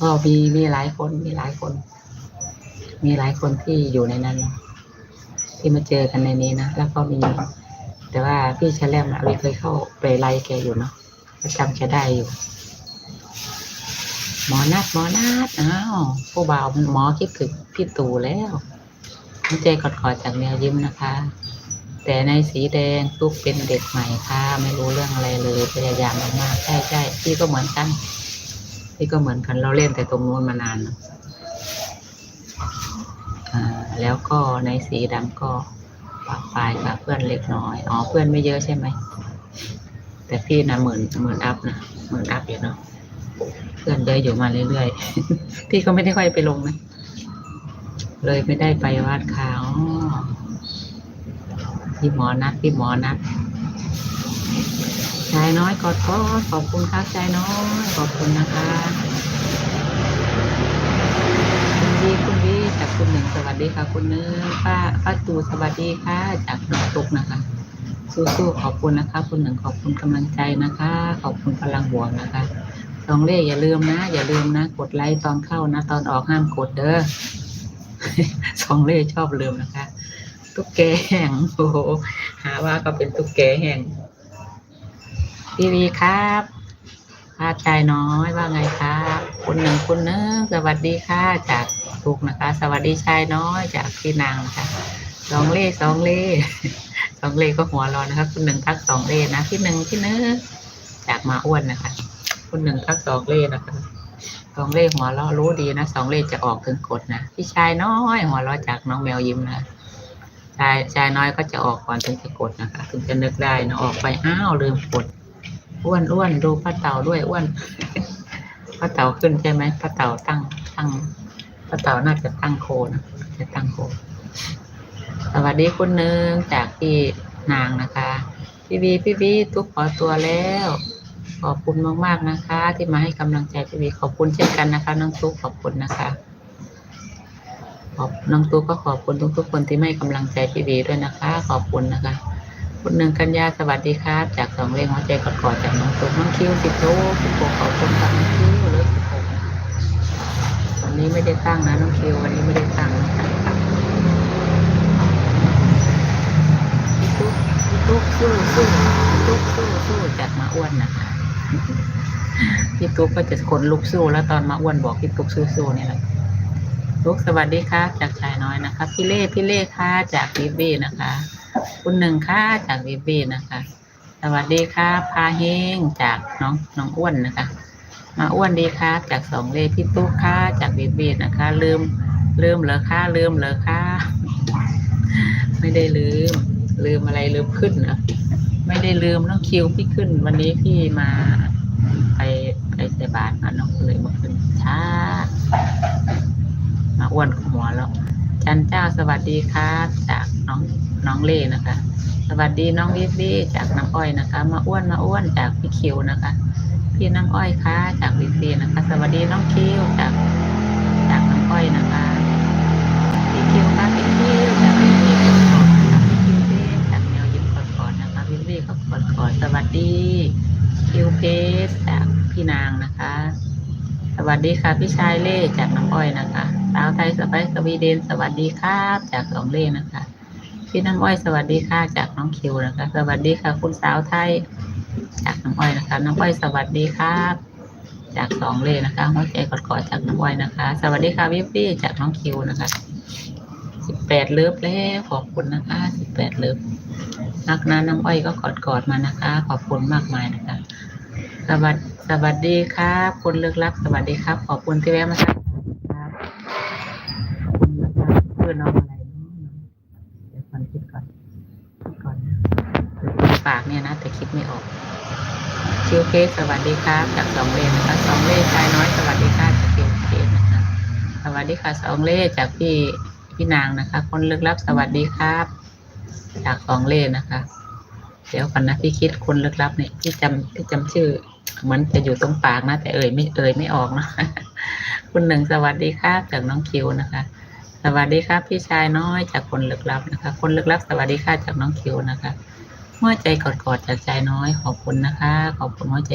ก็มีมีหลายคนมีหลายคน มีหลายคนที่อยู่ในนั้น ที่มาเจอกันในนี้นะแล้วก็มี แต่ว่าพี่แชลมอะเราเคยเข้าไปไล่แกอยู่เนาะจำแกได้อยู่หมอนัดหมอนัดอ้าวผู้บ่าวหมอคิดถึงพี่ตู่แล้วน้ำใจกอดๆจากแนวยิ้มนะคะ แต่ในสีแดงตุ๊กเป็นเด็กใหม่ค่ะ ไม่รู้เรื่องอะไรเลยพยายามมากๆใช่ใช่พี่ก็เหมือนกัน พี่ก็เหมือนกันเราเล่นแต่ตรงนู้นมานานนะแล้วก็ในสีดำก็ปะปลายกับเพื่อนเล็กน้อย อ๋อเพื่อนไม่เยอะใช่ไหม แต่พี่นะหมื่นหมื่นอัพนะหมื่นอัพอยู่เนาะเพื่อนเยอะอยู่มาเรื่อยๆ พี่ก็ไม่ได้ค่อยไปลงนะ เลยไม่ได้ไปวาดขาวพี่หมอนัดพี่หมอนัดายน้อยกอดกอดขอบคุณครับชายน้อยขอบคุณนะคะคุณวีคุณวีจากคุณหนึ่งสวัสดีค่ะ คุณเนื้อป้าป้าตูสวัสดีค่ะ จากน้องตุกนะคะ สู้ๆขอบคุณนะคะ คุณหนึ่งขอบคุณกำลังใจนะคะ ขอบคุณพลังบวกนะคะสองเล่อย่าลืมนะ อย่าลืมนะ กดไลค์ตอนเข้านะ ตอนออกห้ามกดเด้อสองเล่ชอบลืมนะคะ ตุ๊กแกแห้งโอ้โหหาว่าก็เป็นตุ๊กแกแห้ง พี่วีครับพาชายน้อยว่าไงครับคุณหนึ่งคุณหนึ่งสวัสดีค่ะจากทุกนะคะ สวัสดีชายน้อยจากพี่นางนะคะสองเล่สองเล่สองเล่ก็หัวเร้อนนะคะคุณหนึ่งทักสองเล่นะพี่หนึ่งพี่เนื้อจากมาอ้วนนะคะ คุณหนึ่งทักสองเล่นะคะสองเล่หัวเราะรู้ดีนะสองเล่จะออกถึงกดนะพี่ชายน้อยหัวเราะจากน้องแมวยิ้มนะชายชายน้อยก็จะออกก่อนถึงจะกดนะคะ ถึงจะนึกได้นะออกไปอ้าวลืมกด อ้วนอ้วนดูป้าเต่าด้วยอ้วนป้าเต่าขึ้นใช่ไหมป้าเต่าตั้งตั้งป้าเต่าน่าจะตั้งโคนะจะตั้งโค สวัสดีคุณหนึ่งจากพี่นางนะคะ พี่วีพี่วีทุกขอตัวแล้ว ขอบคุณมากๆนะคะ ที่มาให้กำลังใจพี่วีขอบคุณเช่นกันนะคะ น้องตุ๊กขอบคุณนะคะขอบน้องตุ๊กก็ขอบคุณทุกๆคนที่ให้กำลังใจพี่วีด้วยนะคะ ขอบคุณนะคะ คุณหนึ่งกันยาสวัสดีครับ จากสองเรื่องหัวใจกอดๆจากน้องตุ๊กน้องคิวสิบโตสิบหกขอบคุณครับน้องคิวเลยสิบหกวันนี้ไม่ได้ตั้งนะน้องคิววันนี้ไม่ได้ตั้งนะคะตุ๊กตุ๊กสู้สู้ตุ๊กสู้สู้จากมาอ้วนนะคะพี่ตุ๊กก็จะคนลุกสู้แล้วตอนมาอ้วนบอกพี่ตุ๊กสู้ๆเนี่ยแหละลูกสวัสดีค่ะจากชายน้อยนะคะพี่เล่พี่เล่ค่ะจากวิบบี้นะคะ คุณหนึ่งค่ะจากวิบบี้นะคะ สวัสดีค่ะพาเฮงจากน้องน้องอ้วนนะคะ มาอ้วนดีค่ะจากสองเล่พี่ตุ๊กค่ะจากวิบบี้นะคะ ลืมลืมเหรอค่ะลืมเหรอค่ะไม่ได้ลืม ลืมอะไรลืมขึ้นนะไม่ได้ลืมน้องคิวพี่ขึ้น วันนี้พี่มาไปไปใส่บาตรมาน้องเลยมาขึ้นช้ามาอ้วนหัวแล้วจันเจ้าสวัสดีครับ จากน้อง น้องเล่นะคะ สวัสดีน้องวิบบี้จากน้ำอ้อยนะคะ มาอ้วนมาอ้วนจากพี่คิวนะคะ พี่น้ำอ้อยค่ะจากวิบีนะคะ สวัสดีน้องคิวจากจากน้ำอ้อยนะคะพี่คิวค่ะพี่คิวจากวิบบี้กอดกอดนะคะพี่คิวเป้จากแนวยิ้มกอดกอดนะคะวิบีก็กอดกอดสวัสดีคิวเพสจากพี่นางนะคะสวัสดีค่ะพี่ชายเล่จากน้ำอ้อยนะคะ สาวไทยสไปซ์สวีเดน สวัสดีครับ จากสองเล่นะคะ พี่น้ำอ้อยสวัสดีค่ะจากน้องคิวนะคะสวัสดีค่ะ คุณสาวไทย จากน้ำอ้อยนะคะ น้ำอ้อยสวัสดีครับ จากสองเล่นะคะหัวใจกอดๆจากน้ำอ้อยนะคะ สวัสดีค่ะวิปปี้จากน้องคิวนะคะสิบแปดเลิฟแล้วขอบคุณนะคะสิบแปดเลิฟนักนะน้ำอ้อยก็กอดๆมานะคะ ขอบคุณมากมายนะคะ สวัสสวัสดีครับคุณเลือกรักสวัสดีครับ ขอบคุณที่แวะมาทักทายครับคุณเลือกรักชื่อน้องอะไรเนาะเดี๋ยวก่อนคิดก่อนคิดก่อนนะคือปาก เนี่ยนะ แต่คิดไม่ออกคิวเคสสวัสดีครับจากสองเล่นะคะสองเล่ชายน้อยสวัสดีค่ะจากคิวเคสนะคะสวัสดีค่ะสองเล่จากพี่พี่นางนะคะ คนลือกรับสวัสดีครับ จากสองเล่นะคะ เดี๋ยวก่อนนะพี่คิดคนลึกลับเนี่ยพี่จำพี่จำชื่อเหมือนจะอยู่ตรงปากนะ แต่เอ่ยไม่เอ่ยไม่ออกนะคุณหนึ่งสวัสดีครับจากน้องคิวนะคะ สวัสดีครับ พี่ชายน้อยจากคนลึกลับนะคะ คนลึกลับสวัสดีค่ะจากน้องคิวนะคะ หัวใจกอดๆจากใจน้อยขอบคุณนะคะ ขอบคุณหัวใจ